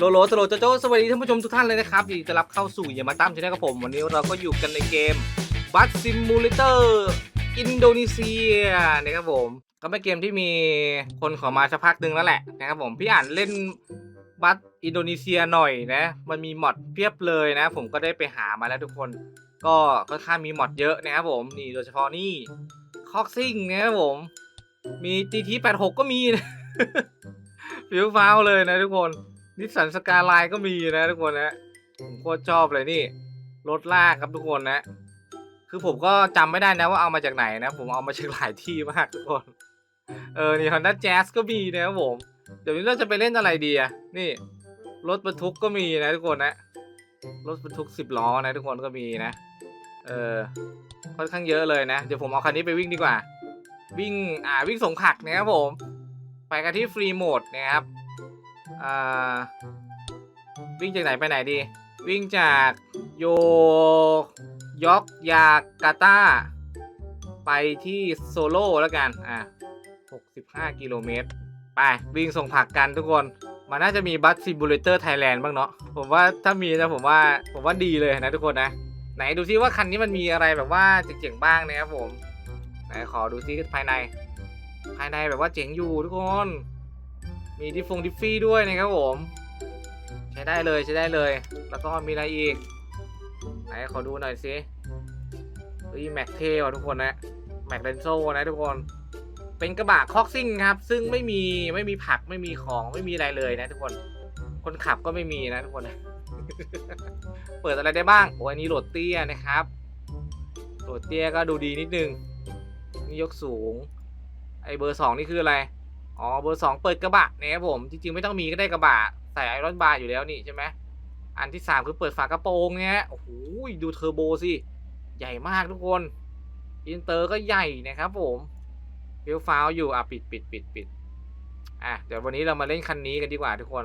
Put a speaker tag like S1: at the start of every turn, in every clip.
S1: โลโลสโลโจโจสวัสดีท่านผู้ชมทุกท่านเลยนะครับยินดีต้อนรับเข้าสู่อย่ามาตั้มชาแนลกับผม วันนี้เราก็อยู่กันในเกมบัสซิมูเลเตอร์อินโดนีเซียนะครับผม ก็เป็นเกมที่มีคนขอมาสักพักหนึ่งแล้วแหละนะครับผม พี่อ่านเล่นบัสอินโดนีเซียหน่อยนะ มันมีมอดเพียบเลยนะ ผมก็ได้ไปหามาแล้วทุกคน ก็ค่อนข้างมีมอดเยอะนะครับผม นี่โดยเฉพาะนี่คอกซิ่งนะครับผม มี GT 86ก็มีนะฟิวฟ้าวเลยนะทุกคน นิสสันสกาไลน์ก็มีนะทุกคนนะผมโคตรชอบเลยนี่ รถลากครับทุกคนนะ คือผมก็จำไม่ได้นะว่าเอามาจากไหนนะ ผมเอามาจากหลายที่มากทุกคน เออ นี่ Honda Jazz ก็มีนะครับผม เดี๋ยวนี้เราจะไปเล่นอะไรดีอะนี่ รถบรรทุกก็มีนะทุกคนนะ รถบรรทุกสิบล้อนะทุกคนก็มีนะ เออ ค่อนข้างเยอะเลยนะ เดี๋ยวผมเอาคันนี้ไปวิ่งดีกว่า วิ่ง อ่า วิ่งส่งผักนะครับผม ไปกันที่ฟรีโหมดนะครับ อ่าวิ่งจากไหนไปไหนดี วิ่งจากโยยอกยากาตาไปที่โซโล่แล้วกัน อะ 65 กิโลเมตร ไป วิ่งส่งผักกันทุกคน มันน่าจะมีบัสซิบูเลเตอร์ไทยแลนด์บ้างเนาะ ผมว่าถ้ามีนะผมว่า ผมว่าดีเลยนะทุกคนนะ ไหนดูซิว่าคันนี้มันมีอะไรแบบว่าเจ๋งๆบ้างนะครับผม ไหนขอดูซิภายใน ภายในแบบว่าเจ๋งอยู่ทุกคน มีดิฟฟงดิฟฟี่ด้วยนะครับผม ใช้ได้เลยใช้ได้เลย แล้วก็มีอะไรอีก ไหนขอดูหน่อยสิเฮ้ยแม็กเทว่ะทุกคนนะแม็กเรนโซนะทุกคน เป็นกระบะคอกซิ่งครับ ซึ่งไม่มีไม่มีผักไม่มีของไม่มีอะไรเลยนะทุกคน คนขับก็ไม่มีนะทุกคนเปิดอะไรได้บ้างโอ้อันนี้โหลดเตี้ยนะครับโหลดเตี้ยก็ดูดีนิดนึงนี่ยกสูง ไอเบอร์สองนี่คืออะไร อ๋อเบอร์สองเปิดกระบะนะครับผมจริงๆไม่ต้องมีก็ได้กระบะใส่ไอรอนบาร์อยู่แล้วนี่ใช่ไหมอันที่สามคือเปิดฝากระโปรงเนี่ยโอ้โหดูเทอร์โบสิใหญ่มากทุกคนอินเตอร์ก็ใหญ่นะครับผมฟี้ยวฟ้าวอยู่อะปิดปิดปิดปิดอะเดี๋ยววันนี้เรามาเล่นคันนี้กันดีกว่าทุกคน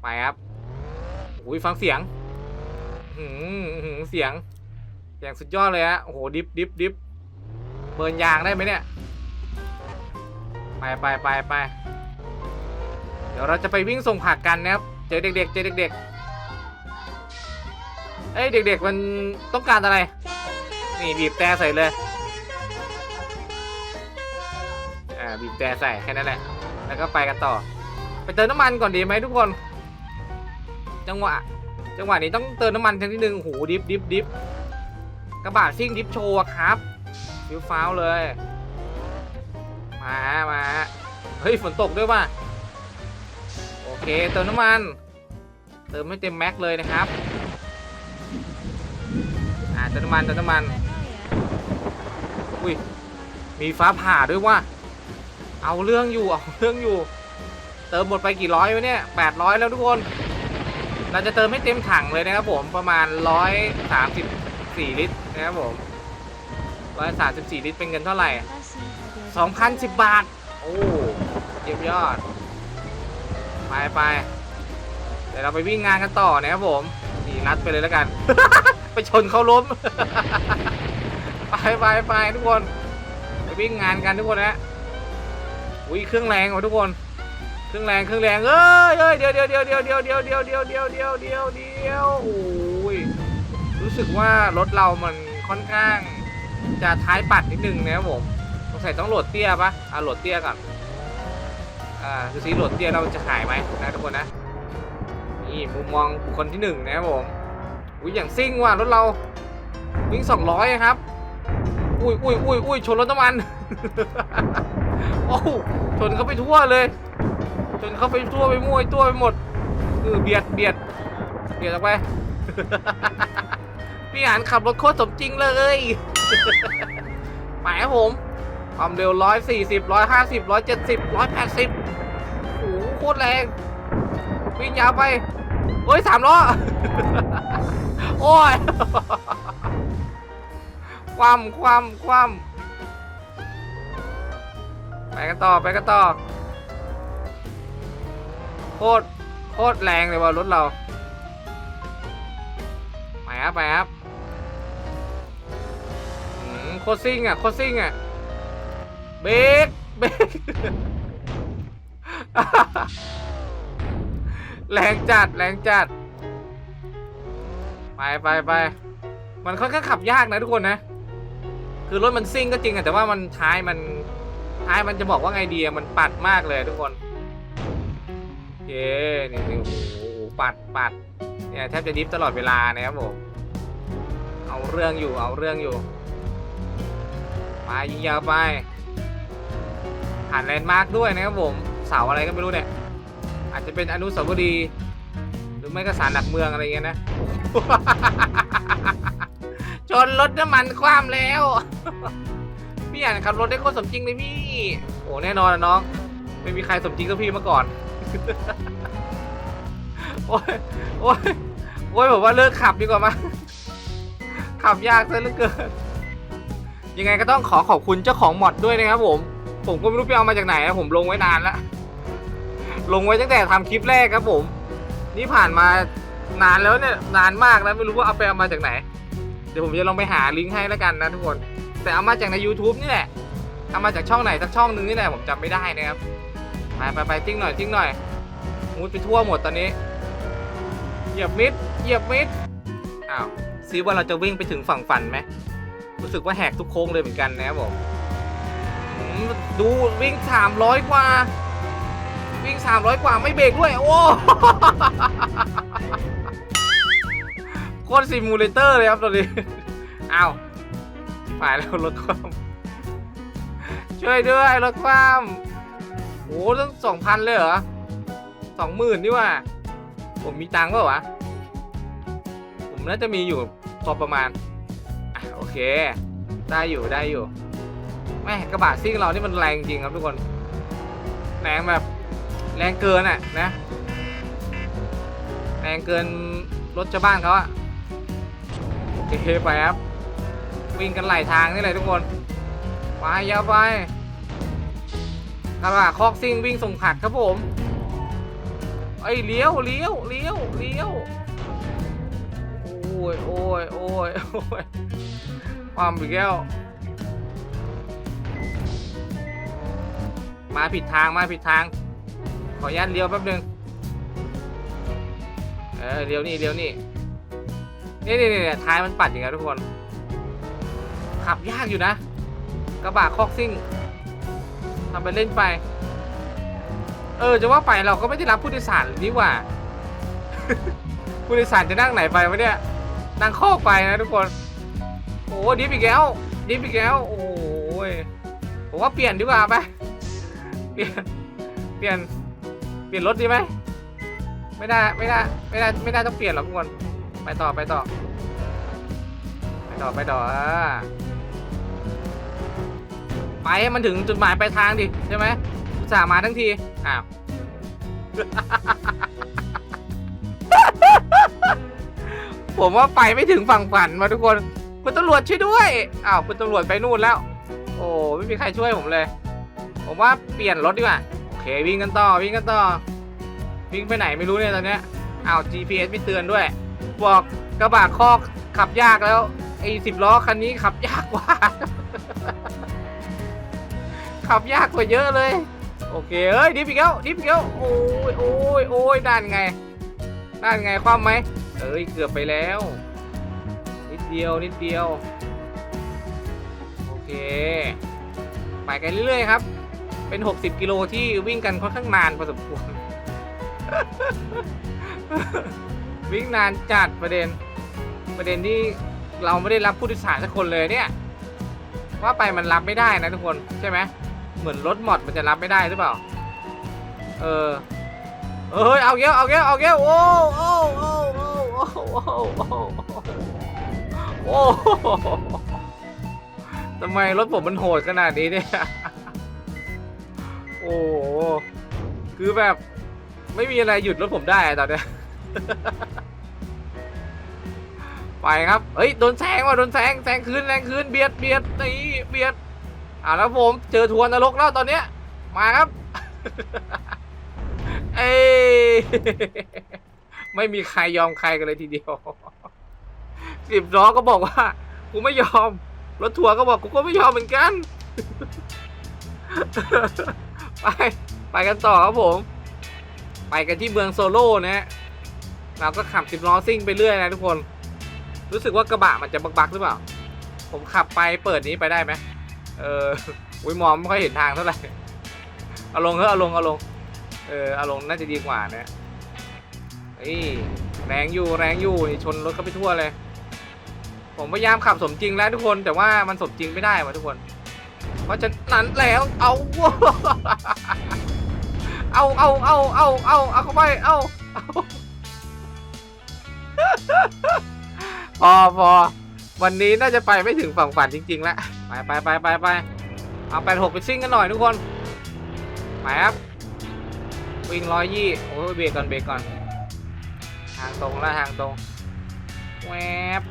S1: ไปครับโอ้ยฟังเสียงหืมหืมเสียงเสียงสุดยอดเลยฮะโอ้โหดิฟดิฟดิฟเบิร์นยางได้ไหมเนี่ย ไปไปไปไปเดี๋ยวเราจะไปวิ่งส่งผักกันนะครับ เจอเด็กๆ เจอเด็กๆ เอ้ยเด็กๆมันต้องการอะไร นี่บีบแต่ใส่เลย อ่าบีบแต่ใส่แค่นั้นแหละ แล้วก็ไปกันต่อ ไปเติมน้ำมันก่อนดีไหมทุกคน จังหวะ จังหวะนี้ต้องเติมน้ำมันทังที่หนึ่งโอ้โหดิฟดิฟดิฟกระบะซิ่งดิฟโชว์ครับฟิวฟ้าวเลย มามาเฮ้ยฝนตกด้วยว่ะโอเคเติมน้ำมัน เติมไม่เต็มแม็กเลยนะครับอ่าเติมน้ำมันเติมน้ำมันอุ้ยมีฟ้าผ่าด้วยว่ะเอาเรื่องอยู่เอาเรื่องอยู่ เติมหมดไปกี่ร้อยวะเนี่ยแปดร้อยแล้วทุกคน เราจะเติมให้เต็มถังเลยนะครับผมประมาณร้อยสามสิบสี่ลิตรนะครับผมร้อยสามสิบสี่ลิตรเป็นเงินเท่าไหร่ สองพันสิบบาท โอ้เยี่ยมยอด ไปไปเดี๋ยวเราไปวิ่งงานกันต่อนะครับผมนี่นัดไปเลยแล้วกัน ไปชนเขาล้ม ไปไปไปทุกคน ไปวิ่งงานกันทุกคนนะอุ้ยเครื่องแรงว่ะทุกคนเครื่องแรงเครื่องแรงเอ้ยเอ้ยเดี๋ยวเดี๋ยวเดี๋ยวเดี๋ยวเดี๋ยวเดี๋ยวเดี๋ยวเดี๋ยวเดี๋ยวเดี๋ยวเดี๋ยวเดี๋ยวโอ้ยรู้สึกว่ารถเรามันค่อนข้างจะท้ายปัดนิดนึงนะครับผม สงสัยต้องโหลดเตี้ยปะอะโหลดเตี้ยก่อน อ่าดูซิโหลดเตี้ยเราจะขายไหมนะทุกคนนะ นี่มุมมองบุคคลที่หนึ่งนะครับผม อุ้ยอย่างซิ่งว่ะรถเรา วิ่งสองร้อยครับ อุ้ยอุ้ยอุ้ยอุ้ยชนรถน้ำมัน โอ้ชนเขาไปทั่วเลย ชนเขาไปทั่วไปมั่วตัวไปหมดเออเบียดเบียดเบียดออกไปพี่อ่านขับรถโคตรสมจริงเลย ไปครับผม ความเร็วร้อยสี่สิบร้อยห้าสิบร้อยเจ็ดสิบร้อยแปดสิบโอ้โหโคตรแรง วิ่งยาวไปเฮ้ยสามล้อ โอ้ย ความความความไปกันต่อไปกันต่อ โคตรโคตรแรงเลยว่ารถเราไปครับไปครับโคตรซิ่งอะโคตรซิ่งอะ เบรกเบรกแรงจัดแรงจัด ไปไปไปมันค่อนข้างขับยากนะทุกคนนะ คือรถมันซิ่งก็จริงอะแต่ว่ามันท้ายมันท้ายมันจะบอกว่าไงดีอะมันปัดมากเลยทุกคนเคนี่นี่โอ้โหปัดปัดเนี่ยแทบจะดิฟตลอดเวลานะครับผมเอาเรื่องอยู่เอาเรื่องอยู่ ไปยิงยาวไป ผ่านแลนด์มาร์กด้วยนะครับผมเสาอะไรก็ไม่รู้เนี่ย อาจจะเป็นอนุสาวรีย์หรือไม่ก็สารหลักเมืองอะไรเงี้ยนะ ชนรถน้ำมันคว่ำแล้ว พี่อ่านขับรถได้โคตรสมจริงเลยพี่ โอ้แน่นอนนะน้อง ไม่มีใครสมจริงกับพี่มาก่อน โอ้ยโอ้ยโอ้ยผมว่าเลิกขับดีกว่ามั้งขับยากซะเหลือเกินยังไงก็ต้องขอขอบคุณเจ้าของมอดด้วยนะครับผม ผมก็ไม่รู้ไปเอามาจากไหนนะผมลงไว้นานแล้ว ลงไว้ตั้งแต่ทำคลิปแรกครับผม นี่ผ่านมานานแล้วเนี่ยนานมากแล้วไม่รู้ว่าเอาไปเอามาจากไหน เดี๋ยวผมจะลองไปหาลิงก์ให้แล้วกันนะทุกคน แต่เอามาจากใน YouTube นี่แหละเอามาจากช่องไหนสักช่องหนึ่งนี่แหละผมจำไม่ได้นะครับไปไปไปจิ้งหน่อยจิ้งหน่อยมุดไปทั่วหมดตอนนี้เหยียบมิดเหยียบมิดอ้าวซิว่าเราจะวิ่งไปถึงฝั่งฝันไหมรู้สึกว่าแหกทุกโค้งเลยเหมือนกันนะครับผมอืม ดูวิ่งสามร้อยกว่า วิ่งสามร้อยกว่าไม่เบรกด้วย โอ้โคตรซิมูเลเตอร์เลยครับตอนนี้อ้าวฝ่ายแล้วรถคว่ำช่วยด้วยรถคว่ำโอ้ตั้งสองพันเลยเหรอสองหมื่นนี่ว่า ผมมีตังค์เปล่าวะ ผมน่าจะมีอยู่พอประมาณอะโอเค ได้อยู่ได้อยู่ ม่กระบะซิ่งเรานี่มันแรงจริงครับทุกคน แรงแบบแรงเกินอะนะ แรงเกินรถชาวบ้านเขาอะโอเคไปครับ วิ่งกันไหลทางนี่เลยทุกคน ไปยาวไปกระบะคอกซิ่งวิ่งส่งผักครับผมไอ้เลี้ยวเลี้ยวเลี้ยวเลี้ยว โอ้ยโอ้ยโอ้ยโอ้ยความอีกแล้ว มาผิดทางมาผิดทาง ขออนุญาตเลี้ยวแป๊บนึงเออเลี้ยวนี่เลี้ยวนี่นี่นี่นี่ท้ายมันปัดอย่างเงี้ยทุกคน ขับยากอยู่นะ กระบะคอกซิ่งทำไปเล่นไป เออจะว่าไปเราก็ไม่ได้รับผู้โดยสารนี่หว่า ผู้โดยสารจะนั่งไหนไปวะเนี่ยนั่งคอกไปนะทุกคน โอ้ดิฟอีกแล้วดิฟอีกแล้วโอ้ยผมว่าเปลี่ยนดีกว่าไป ลี่ยนเปลี่ยนเปลี่ยนรถดีไหมไม่ได้ไม่ได้ไม่ได้ไม่ได้ต้องเปลี่ยนหรอกทุกคนไปต่อไปต่อ ไปต่อไปต่ออ่าไปให้มันถึงจุดหมายปลายทางดิใช่ไหมอุตส่าห์มาทั้งทีอ้าวผมว่าไปไม่ถึงฝั่งฝันมาทุกคน คุณตำรวจช่วยด้วยอ้าวคุณตำรวจไปนู่นแล้ว โอ้ไม่มีใครช่วยผมเลย ผมว่าเปลี่ยนรถดีกว่า โอเควิ่งกันต่อวิ่งกันต่อ วิ่งไปไหนไม่รู้เนี่ยตอนเนี้ยอ้าว GPS ไม่เตือนด้วย บอกกระบะคอกขับยากแล้วไอ้สิบล้อคันนี้ขับยากกว่า ขับยากกว่าเยอะเลย โอเคเอ้ยดิฟอีกแล้วดิฟอีกแล้วโอ้ยโอ้ยโอ้ยด้านไงด้านไงความไหมเอ้ยเกือบไปแล้ว นิดเดียวนิดเดียว โอเค ไปกันเรื่อยๆครับ เป็น 60 กิโลที่วิ่งกันค่อนข้างนานพอสมควร วิ่งนานจัดประเด็น ประเด็นที่เราไม่ได้รับผู้โดยสารสักคนเลยเนี่ย ว่าไปมันรับไม่ได้นะทุกคนใช่ไหมเหมือนรถหมดมันจะรับไม่ได้หรือเปล่า เออเอ้ยเอาเกี้ยเอาเกี้ยเอาเกี้ยวโอ้โอ้โอ้โอ้โอ้โอ้โอ้ทำไมรถผมมันโหดขนาดนี้เนี่ย โอ้โหคือแบบไม่มีอะไรหยุดรถผมได้ตอนเนี้ย ไปครับ เฮ้ย โดนแซงว่ะ โดนแซง แซงคืนแรงคืน เบียด เบียด นี่ เบียด อ่าแล้วผม เจอทัวร์นรกแล้วตอนเนี้ย มาครับ เอ้ยไม่มีใครยอมใครกันเลยทีเดียว สิบล้อก็บอกว่า กูไม่ยอม รถทัวร์ก็บอกกูก็ไม่ยอมเหมือนกัน ไป ไปกันต่อครับผม ไปกันที่เมืองโซโล่นะฮะเราก็ขับสิบล้อซิ่งไปเรื่อยนะทุกคน รู้สึกว่ากระบะมันจะบักๆหรือเปล่า ผมขับไปเปิดนี้ไปได้ไหมเอออุ้ยมองไม่ค่อยเห็นทางเท่าไหร่เอาลงเถอะเอาลงเอาลง เออเอาลงน่าจะดีกว่านะเอ้แรงอยู่แรงอยู่ชนรถเข้าไปทั่วเลย ผมพยายามขับสมจริงแล้วทุกคนแต่ว่ามันสมจริงไม่ได้ว่ะทุกคน ราะฉะนั้นแล้วเอาเอาเอาเอาเอาเอาเอาเข้าไปเอาพอพอวันนี้น่าจะไปไม่ถึงฝั่งฝันจริงๆแล้วไปไปไปไปไปเอาแปดหกไปซิ่งกันหน่อยทุกคนไปครับวิ่งร้อยยี่โอ้ยเบรกก่อนเบรกก่อนทางตรงแล้วทางตรงแวบ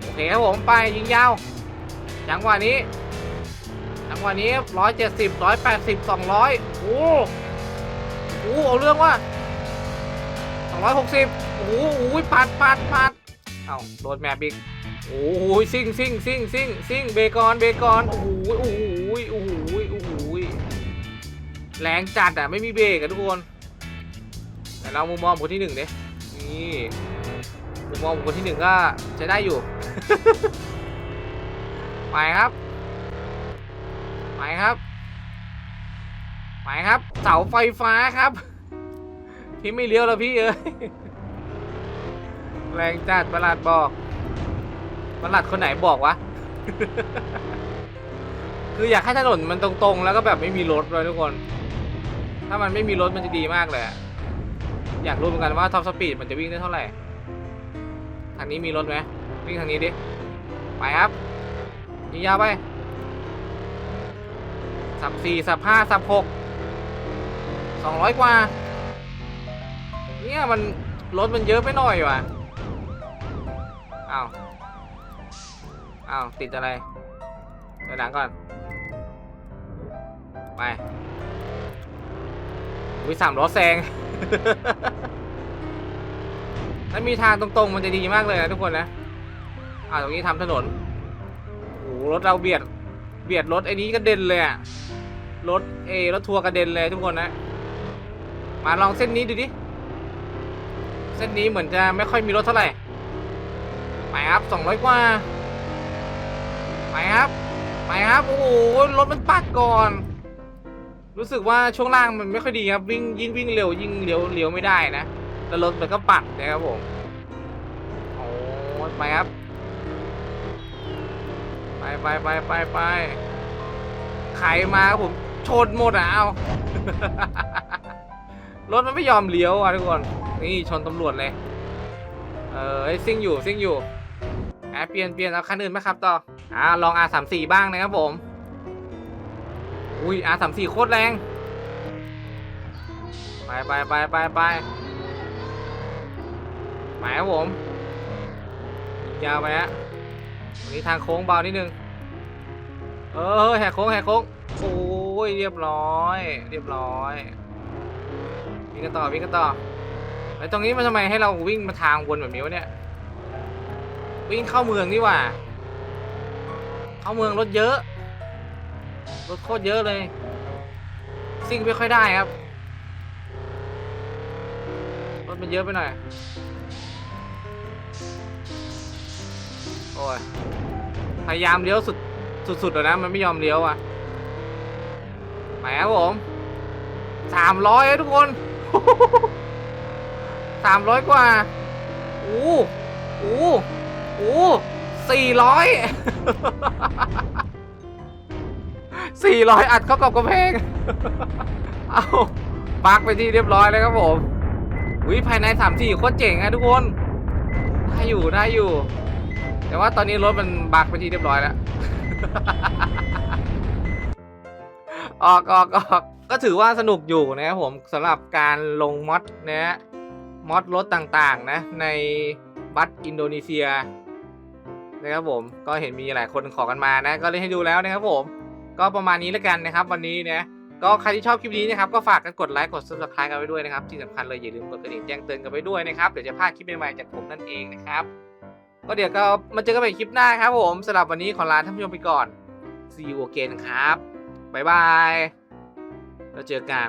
S1: โอเคครับผมไปยิงยาวจังหวะนี้ จังหวะนี้ร้อยเจ็ดสิบร้อยแปดสิบสองร้อยโอ้โหเอาเรื่องว่าสองร้อยหกสิบโอ้โหโอ้โหปัดปัดปัดเอ้าโดนแมปอีกโอ้โหซิ่งซิ่งซิ่งซิ่งซิ่งเบกอนเบกอนโอ้โหโอ้โหโอ้โหโอ้โหแรงจัดอะไม่มีเบรกอะทุกคนแต่เรามุมมองคนที่หนึ่งเนี่ยนี่มุมมองคคลที่หนึ่งก็ใช้ได้อยู่ ไปครับ ไปครับ ไปครับ เสาไฟฟ้าครับ พี่ไม่เลี้ยวแล้วพี่เอ้ยแรงจัดประหลัดบอกประหลัดคนไหนบอกวะ คืออยากให้ถนนมันตรงๆ แล้วก็แบบไม่มีรถเลยทุกคน ถ้ามันไม่มีรถมันจะดีมากเลย อยากรู้เหมือนกันว่าท็อปสปีดมันจะวิ่งได้เท่าไหร่ ทางนี้มีรถไหมวิ่งทางนี้ดิ ไปครับยิงยาวไป สับสี่สับห้าสับหกสองร้อยกว่า เนี่ยมันรถมันเยอะไปหน่อยว่ะอ้าวอ้าวติดอะไรไปหลังก่อน ไปวิสามล้อแซงถ้ามีทางตรงๆ มันจะดีมากเลยนะทุกคนนะ อ่าตรงนี้ทำถนนโอ้รถเราเบียด เบียดรถไอ้นี้กระเด็นเลยอะรถเอรถทัวร์กระเด็นเลยทุกคนนะ มาลองเส้นนี้ดูดิ เส้นนี้เหมือนจะไม่ค่อยมีรถเท่าไหร่ ไปครับสองร้อยกว่า ไปครับ ไปครับ โอ้โห รถมันปัดก่อน รู้สึกว่าช่วงล่างมันไม่ค่อยดีครับ วิ่งยิ่งวิ่งเร็วยิ่งเลี้ยวเลี้ยวไม่ได้นะ แล้วรถมันก็ปัดนะครับผม โอ้ไปครับ ไปไปไปไปไปใครมาครับผมชนหมดอะเอารถมันไม่ยอมเลี้ยวอะทุกคนนี่ชนตำรวจเลยเออเฮ้ซิ่งอยู่ซิ่งอยู่แอบเปลี่ยนเปลี่ยนเอาคันอื่นไหมครับต่ออ่าลอง R34 บ้างนะครับผมอุ้ย R34 โคตรแรง ไปไปไปไปไปไปครับผมยาวไปฮะวันนี้ทางโค้งเบานิดนึง เออแหกโค้งแหกโค้งโอ้ยเรียบร้อย เรียบร้อยวิ่งกันต่อวิ่งกันต่อไอ้ตรงนี้มันทำไมให้เราวิ่งมาทางวนแบบนี้วะเนี่ยวิ่งเข้าเมืองนี่ว่า เข้าเมืองรถเยอะรถโคตรเยอะเลยซิ่งไม่ค่อยได้ครับรถมันเยอะไปหน่อยโอ้ยพยายามเลี้ยวสุด สุดๆแล้วนะ มันไม่ยอมเลี้ยวอะไปครับผมสามร้อยทุกคนสามร้อยกว่าอู้อู้อู้สี่ร้อยสี่ร้อยอัดเข้ากับกระเพงเอาปักไปที่เรียบร้อยแล้วครับผมวิภายในสามสี่โคตรเจ๋งอะทุกคน ได้อยู่ได้อยู่ แต่ว่าตอนนี้รถมันบักไปที่เรียบร้อยแล้ว ออกออกออกก็ถือว่าสนุกอยู่นะครับผมสำหรับการลงมอดนะฮะมอดรถต่างๆ นะ ในบัสอินโดนีเซียนะครับผมก็เห็นมีหลายคนขอกันมานะ ก็เลยให้ดูแล้วนะครับผม ก็ประมาณนี้แล้วกันนะครับ วันนี้นะก็ใครที่ชอบคลิปนี้นะครับก็ฝากกันกดไลค์กด subscribe กันไว้ด้วยนะครับที่สำคัญเลยอย่าลืมกดกระดิ่งแจ้งเตือนกันไว้ด้วยนะครับเดี๋ยวจะพลาดคลิปใหม่ๆจากผมนั่นเองนะครับ ก็เดี๋ยวก็มาเจอกันใหม่คลิปหน้าครับผมสำหรับวันนี้ขอลาท่านผู้ชมไปก่อน see you again ครับ บ๊ายบาย แล้วเจอกัน